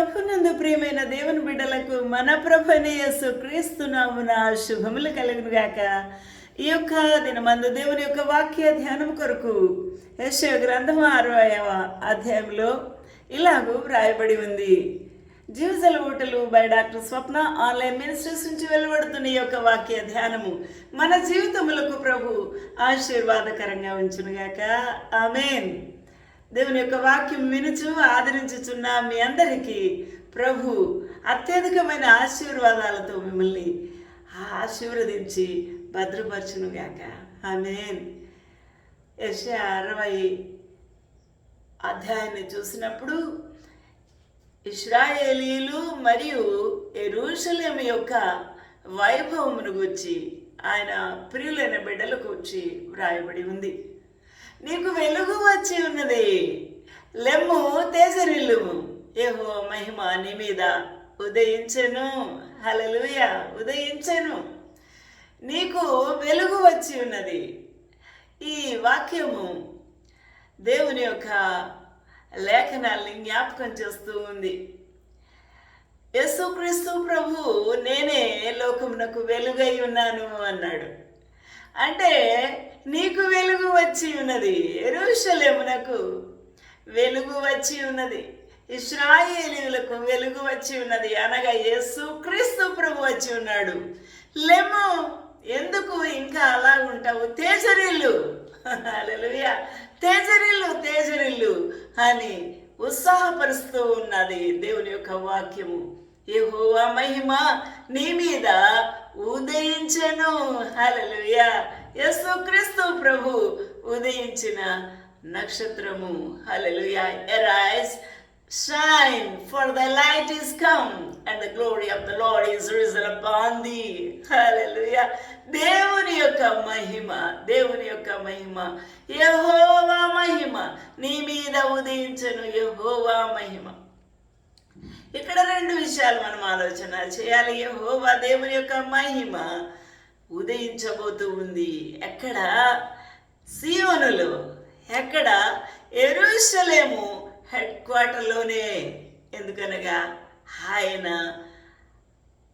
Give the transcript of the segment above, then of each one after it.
ప్రభునందు ప్రియమైన దేవుని బిడ్డలకు మన ప్రభునేయసు క్రీస్తునామున శుభములు కలుగును గాక ఈ యొక్క దినమందు దేవుని యొక్క వాక్య ధ్యానం కొరకు యశ గ్రంథం అరవయవ అధ్యాయంలో ఇలాగూ వ్రాయబడి ఉంది. జీవజల ఓటలు by doctor Swapna online ministries నుంచి వెలువడుతున్న ఈ యొక్క వాక్య ధ్యానము మన జీవితములకు ప్రభు ఆశీర్వాదకరంగా ఉంచునుగాక. ఆమెన్. దేవుని యొక్క వాక్యం వినుచు ఆదరించుచున్న మీ అందరికీ ప్రభు అత్యధికమైన ఆశీర్వాదాలతో మిమ్మల్ని ఆశీర్వదించి భద్రపరచునుగాక. ఆమెన్. యశ అరవై అధ్యాయాన్ని చూసినప్పుడు ఇస్రాయేలీలు మరియు ఎరూషలేం యొక్క వైభవమును గురించి ఆయన ప్రియులైన బిడ్డలకు వచ్చి వ్రాయబడి ఉంది. నీకు వెలుగు వచ్చి ఉన్నది. లెమ్ము తేజరిల్లుము. ఏహో మహిమ నీ మీద ఉదయించెను. హలలుయ ఉదయించెను. నీకు వెలుగు వచ్చి ఉన్నది. ఈ వాక్యము దేవుని యొక్క లేఖనాల్ని జ్ఞాపకం చేస్తూ ఉంది. యేసుక్రీస్తు ప్రభు నేనే లోకమునకు వెలుగై ఉన్నాను అన్నాడు. అంటే నీకు వెలుగు వచ్చి ఉన్నది. ఎరుషలేమునకు వెలుగు వచ్చి ఉన్నది. ఇస్రాయేలీలకు వెలుగు వచ్చి ఉన్నది. అనగా యేసు క్రీస్తు ప్రభు వచ్చి ఉన్నాడు. లెము ఎందుకు ఇంకా అలా ఉంటావు? తేజరిల్లు. హల్లెలూయా. తేజరిల్లు తేజరిల్లు అని ఉత్సాహపరుస్తూ ఉన్నది దేవుని యొక్క వాక్యము. యెహోవా మహిమ నీ మీద ఉదయించెను. హల్లెలూయా. యేసుక్రీస్తు ప్రభు ఉదయించిన నక్షత్రము. హల్లెలూయా. Arise shine for the light is come and the glory of the Lord is risen upon the hallelujah. దేవుని యొక్క మహిమ దేవుని యొక్క మహిమ. యహోవా మహిమ. నీ మీద ఉదయించను యహోవా మహిమ. ఇక్కడ రెండు విషయాలు మనం ఆలోచన చేయాలి. యహోవా దేవుని యొక్క మహిమ ఉదయించబోతూ ఉంది. ఎక్కడ? సియోనులో. ఎక్కడ? ఎరుషలేము హెడ్ క్వార్టర్లోనే. ఎందుకనగా ఆయన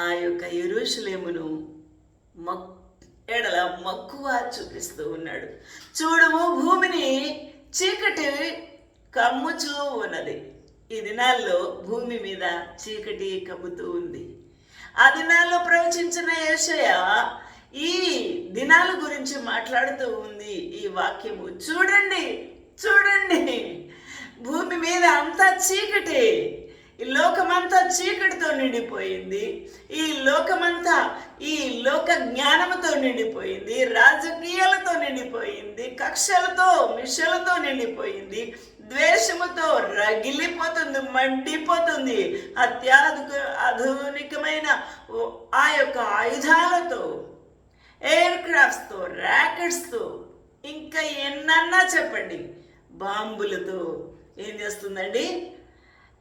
ఆ యొక్క ఎరుషలేమును మక్ ఎడల మక్కువ చూపిస్తూ ఉన్నాడు. చూడము భూమిని చీకటి కమ్ముచూ ఉన్నది. ఈ దినాల్లో భూమి మీద చీకటి కమ్ముతూ ఉంది. ఆ దినాల్లో ప్రవచించిన యేషయ ఈ దినాల గురించి మాట్లాడుతూ ఉంది ఈ వాక్యము. చూడండి చూడండి. భూమి మీద అంతా చీకటి. ఈ లోకమంతా చీకటితో నిండిపోయింది. ఈ లోకమంతా ఈ లోక జ్ఞానముతో నిండిపోయింది. రాజకీయాలతో నిండిపోయింది. కక్షలతో మిషలతో నిండిపోయింది. ద్వేషముతో రగిలిపోతుంది మండిపోతుంది. అత్యాధుక ఆధునికమైన ఓ- ఆ యొక్క ఆయుధాలతో ఎయిర్ క్రాఫ్ట్స్తో ర్యాకెట్స్తో ఇంకా ఎన్నన్నా చెప్పండి. బాంబులతో ఏం చేస్తుందండి?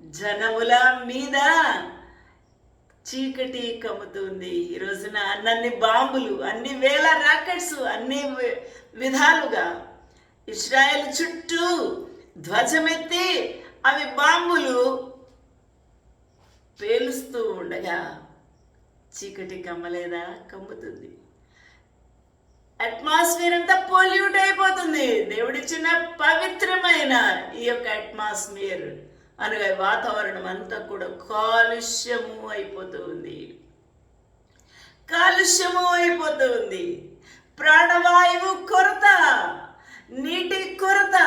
జనముల మీద చీకటి కమ్ముతుంది. ఈ రోజున అన్నన్ని బాంబులు అన్ని వేల రాకెట్స్ అన్ని విధాలుగా ఇస్రాయల్ చుట్టూ ధ్వజమెత్తి అవి బాంబులు పేలుస్తూ ఉండగా చీకటి కమ్మలేదా కమ్ముతుంది. అట్మాస్ఫియర్ అంతా పొల్యూట్ అయిపోతుంది. దేవుడిచ్చిన పవిత్రమైన ఈ యొక్క అట్మాస్ఫియర్ అనగా వాతావరణం అంతా కూడా కాలుష్యము అయిపోతూ ఉంది కాలుష్యము అయిపోతూ ఉంది ప్రాణవాయువు కొరత నీటి కొరత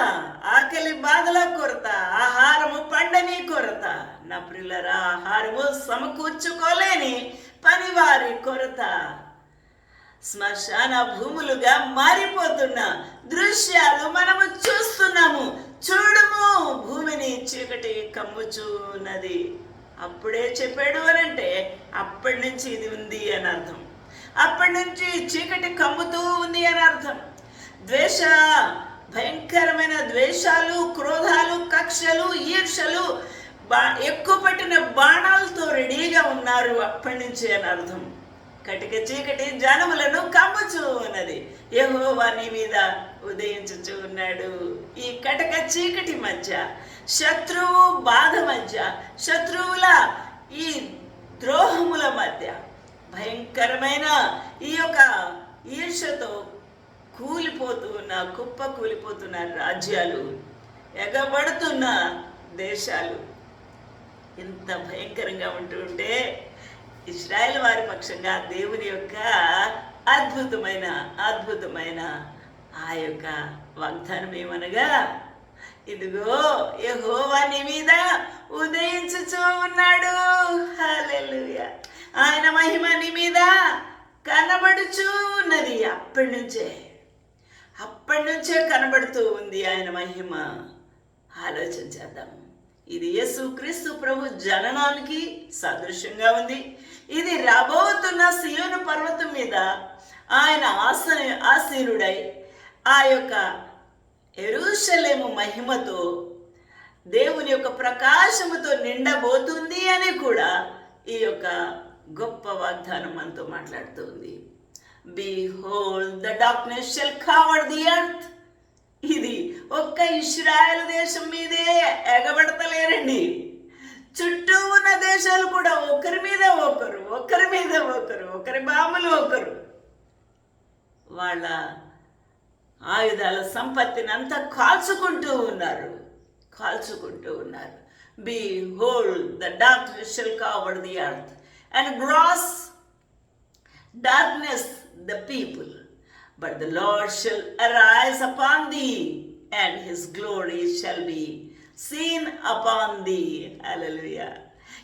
ఆకలి బాధల కొరత ఆహారము పండని కొరత. నా ప్రిల్లరా ఆహారము సమకూర్చుకోలేని పనివారి కొరత. శ్మశాన భూములుగా మారిపోతున్న దృశ్యాలు మనము చూస్తున్నాము. చూడము భూమిని చీకటి కమ్ముచున్నది. అప్పుడే చెప్పాడు అని అంటే అప్పటి నుంచి ఇది ఉంది అని అర్థం. అప్పటి నుంచి చీకటి కమ్ముతూ ఉంది అని అర్థం. ద్వేష భయంకరమైన ద్వేషాలు క్రోధాలు కక్షలు ఈర్షలు బా ఎక్కువ పట్టిన బాణాలతో రెడీగా ఉన్నారు. అప్పటి నుంచి అని అర్థం. కటిక చీకటి జనములను కమ్మచు ఉన్నది. యెహోవా నీ మీద ఉదయించుచు ఉన్నాడు. ఈ కటక చీకటి మధ్య శత్రువు బాధ మధ్య శత్రువుల ఈ ద్రోహముల మధ్య భయంకరమైన ఈ యొక్క ఈర్షతో కూలిపోతూ ఉన్న కుప్ప కూలిపోతున్న రాజ్యాలు ఎగబడుతున్న దేశాలు. ఎంత భయంకరంగా ఉంటూ ఉంటే ఇస్రాయేల్ వారి పక్షంగా దేవుని యొక్క అద్భుతమైన అద్భుతమైన ఆ యొక్క వాగ్దానం ఏమనగా ఇదిగో యహోవా నీ మీద ఉదయించుచూ ఉన్నాడు. ఆయన మహిమ నీ మీద కనబడుచూ ఉన్నది అప్పటి నుంచే. అప్పటి నుంచే కనబడుతూ ఉంది ఆయన మహిమ. ఆలోచన చేద్దాం. ఇది యేసు క్రీస్తు ప్రభు జననానికి సదృశ్యంగా ఉంది. ఇది రాబోతున్న సియోను పర్వతం మీద ఆయన ఆస ఆసీనుడై ఆ యొక్క ఎరుషలేము మహిమతో దేవుని యొక్క ప్రకాశముతో నిండబోతుంది అని కూడా ఈ యొక్క గొప్ప వాగ్దానం మనతో మాట్లాడుతుంది behold the darkness shall cover the earth ఇది ఒక్క ఇస్రాయల్ దేశం మీదే ఎగబడతలేరండి. చుట్టూ ఉన్న దేశాలు కూడా ఒకరి మీద ఒకరు ఒకరి మీద ఒకరు ఒకరి బామలు ఒకరు. వాళ్ళ ఆయుధాల సంపత్తిని అంతా కాల్చుకుంటూ ఉన్నారు కాల్చుకుంటూ ఉన్నారు. Behold the dark shall cover the earth and gross darkness the people. But the Lord shall arise upon thee, and his glory shall be seen upon thee. Hallelujah.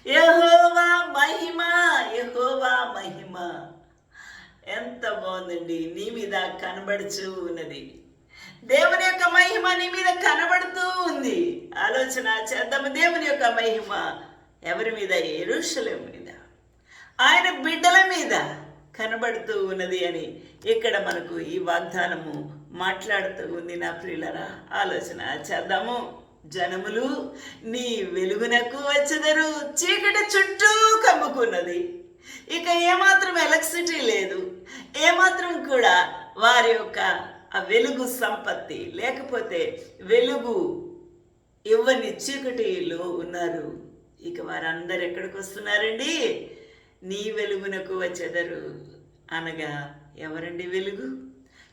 యహోవా మహిమ యహోవా మహిమ ఎంత బాగుందండి. నీ మీద కనబడుచూ ఉన్నది. దేవుని యొక్క మహిమ నీ మీద కనబడుతూ ఉంది. ఆలోచన చేద్దాము దేవుని యొక్క మహిమ ఎవరి మీద? ఎరుషలేం మీద. ఆయన బిడ్డల మీద. కనబడుతూ ఉన్నది అని ఇక్కడ మనకు ఈ వాగ్దానము మాట్లాడుతూ ఉంది నా ప్రియులరా. ఆలోచన చేద్దాము. జనములు నీ వెలుగునకు వచ్చెదరు. చీకటి చుట్టూ కమ్ముకున్నది. ఇక ఏమాత్రం ఎలక్ట్రిసిటీ లేదు. ఏమాత్రం కూడా వారి యొక్క ఆ వెలుగు సంపత్తి లేకపోతే వెలుగు ఇవ్వని చీకటిలో ఉన్నారు. ఇక వారందరు ఎక్కడికి వస్తున్నారండి? నీ వెలుగునకు వచ్చెదరు అనగా ఎవరండి వెలుగు?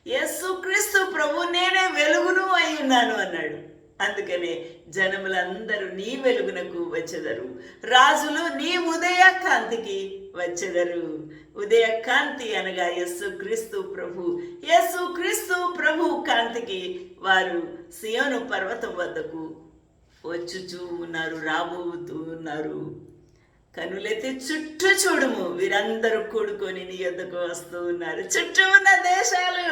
యేసు క్రీస్తు ప్రభు నేనే వెలుగును అయి ఉన్నాను అన్నాడు. అందుకనే జనములందరూ నీ వెలుగునకు వచ్చెదరు. రాజులు నీ ఉదయ కాంతికి వచ్చెదరు. ఉదయ కాంతి అనగా యస్సు క్రీస్తు ప్రభు. యస్సు క్రీస్తు ప్రభు కాంతికి వారు సియోను పర్వతం వద్దకు వచ్చుచూ ఉన్నారు రాబోతూ ఉన్నారు కనులెత్తి చుట్టూ చూడుము. వీరందరూ కూడుకొని నీ యొద్దకు వస్తూ ఉన్నారు. చుట్టూ ఉన్న దేశాలు.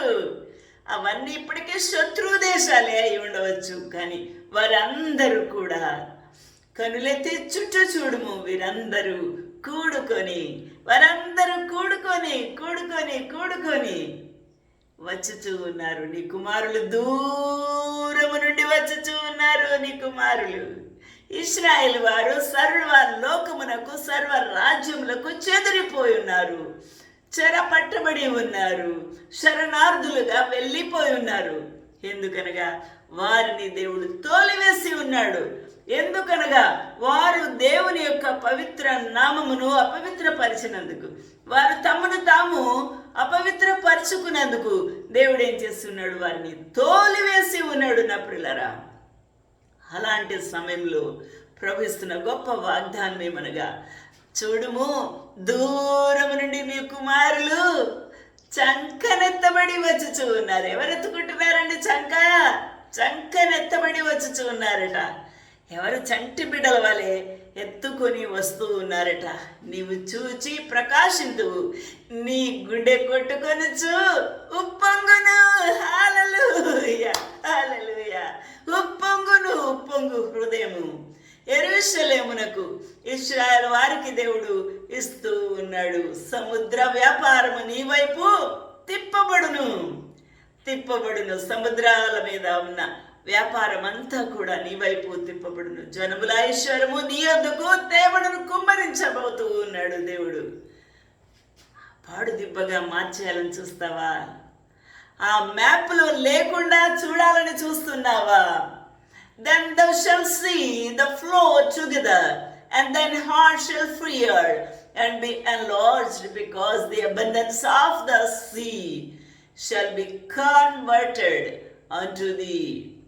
అవన్నీ ఇప్పటికే శత్రు దేశాలే అయి ఉండవచ్చు. కానీ వారందరూ కూడా కనులెత్తి చుట్టూ చూడుము. వీరందరూ కూడుకొని వారందరూ కూడుకొని కూడుకొని కూడుకొని వచ్చుచూ ఉన్నారు. నీ కుమారులు దూరము నుండి వచ్చుచూ ఉన్నారు నీ కుమారులు. ఇస్రాయేల్ వారు సర్వ లోకమునకు సర్వ రాజ్యములకు చెదిరిపోయి ఉన్నారు. చెర పట్టబడి ఉన్నారు. శరణార్థులుగా వెళ్ళిపోయి ఉన్నారు. ఎందుకనగా వారిని దేవుడు తోలివేసి ఉన్నాడు. ఎందుకనగా వారు దేవుని యొక్క పవిత్ర నామమును అపవిత్రపరిచినందుకు వారు తమను తాము అపవిత్రపరుచుకున్నందుకు దేవుడు ఏం చేస్తున్నాడు? వారిని తోలివేసి ఉన్నాడు నా పిల్లరా అలాంటి సమయంలో ప్రవహిస్తున్న గొప్ప వాగ్దానం ఏమనగా చూడుము దూరం నుండి మీ కుమారులు చంకనెత్తబడి వచ్చుచూ ఉన్నారు. ఎవరు ఎత్తుకుంటున్నారండి చంక? చంకనెత్తబడి వచ్చుచూ ఉన్నారట. ఎవరు చంటి బిడ్డల వలె ఎత్తుకొని వస్తూ ఉన్నారట? నీవు చూచి ప్రకాశింతు నీ గుండె కొట్టుకొనుచు ఉప్పొంగును హాలలుయ హాలలుయ ఉప్పొంగును ఉప్పొంగు హృదయము ఎరుషలేమునకు ఇస్రాయల్ వారికి దేవుడు ఇస్తూ ఉన్నాడు. సముద్ర వ్యాపారము నీ వైపు తిప్పబడును. తిప్పబడును. సముద్రాల మీద ఉన్న వ్యాపారం అంతా కూడా నీ వైపు తిప్పబడును. జనముల ఐశ్వర్యము నీ వద్దకు దేవుడును కుమ్మరించబోతూ ఉన్నాడు దేవుడు. పాడు దిబ్బగా మార్చేయాలని చూస్తావా? ఆ మ్యాప్లో లేకుండా చూడాలని చూస్తున్నావా? Then thou shall see the flow together and thine heart shall fear and be enlarged, because the abundance of the sea shall be converted unto thee.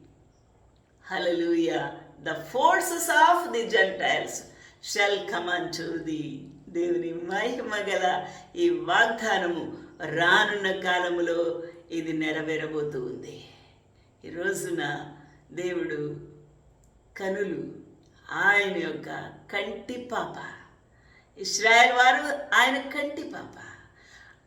Hallelujah. The forces of the Gentiles shall come unto thee. దేవుని మహిమ గల ఈ వాగ్దానము రానున్న కాలములో ఇది నెరవేరబోతూ ఉంది ఈ రోజున దేవుడు కనులు ఆయన యొక్క కంటి పాప. ఇస్రాయల్ వారు ఆయన కంటి పాప.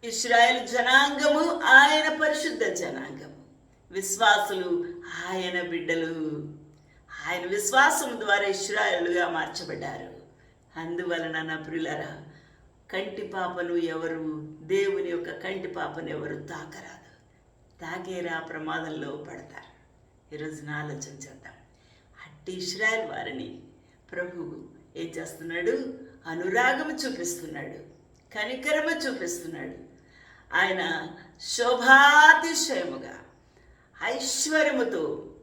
ఇస్రాయల్ జనాంగము ఆయన పరిశుద్ధ జనాంగము. విశ్వాసులు ఆయన బిడ్డలు. ఆయన విశ్వాసం ద్వారా ఇస్రాయలుగా మార్చబడ్డారు. అందువలన నా ప్రియులరా కంటి పాపను ఎవరు దేవుని యొక్క కంటి పాపను ఎవరు తాకరాదు. తాకేరా ప్రమాదంలో పడతారు. ఈరోజు ఆలోచన చేద్దాం. అట్టి ఇస్రాయల్ వారిని ప్రభువు ఏం చేస్తున్నాడు? అనురాగము చూపిస్తున్నాడు. కనికరము చూపిస్తున్నాడు. ఆయన శోభాతిశయముగా ఐశ్వర్యముతో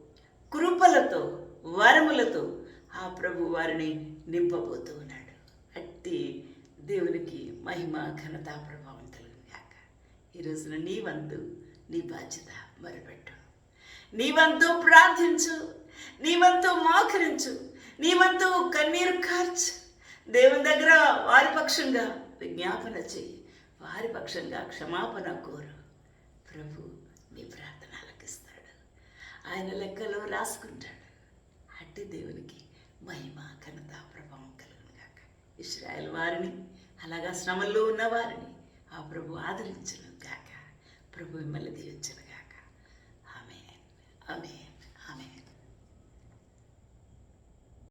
కృపలతో వరములతో ఆ ప్రభు వారిని నింపబోతూ ఉన్నాడు. అట్టి దేవునికి మహిమ ఘనత ప్రభావం కలుగును ఈ రోజున నీ వంతు నీ బాధ్యత మొరపెట్టు. నీ వంతు ప్రార్థించు. నీ వంతు మోకరించు నీ వంతు కన్నీరు కార్చు. దేవుని దగ్గర వారి పక్షంగా విజ్ఞాపన చెయ్యి వారి పక్షంగా క్షమాపణ కోరు. ప్రభు నీ ప్రార్థన ఆలకిస్తాడు ఆయన లెక్కలో రాసుకుంటాడు. అట్టి దేవునికి మహిమ ఘనత ప్రభావం కలుగును గాక ఇస్రాయల్ వారిని అలాగా శ్రమల్లో ఉన్న వారిని ఆ ప్రభు ఆదరించను గాక ప్రభు మిమ్మల్ని దీవించను గాక ఆమె ఆమె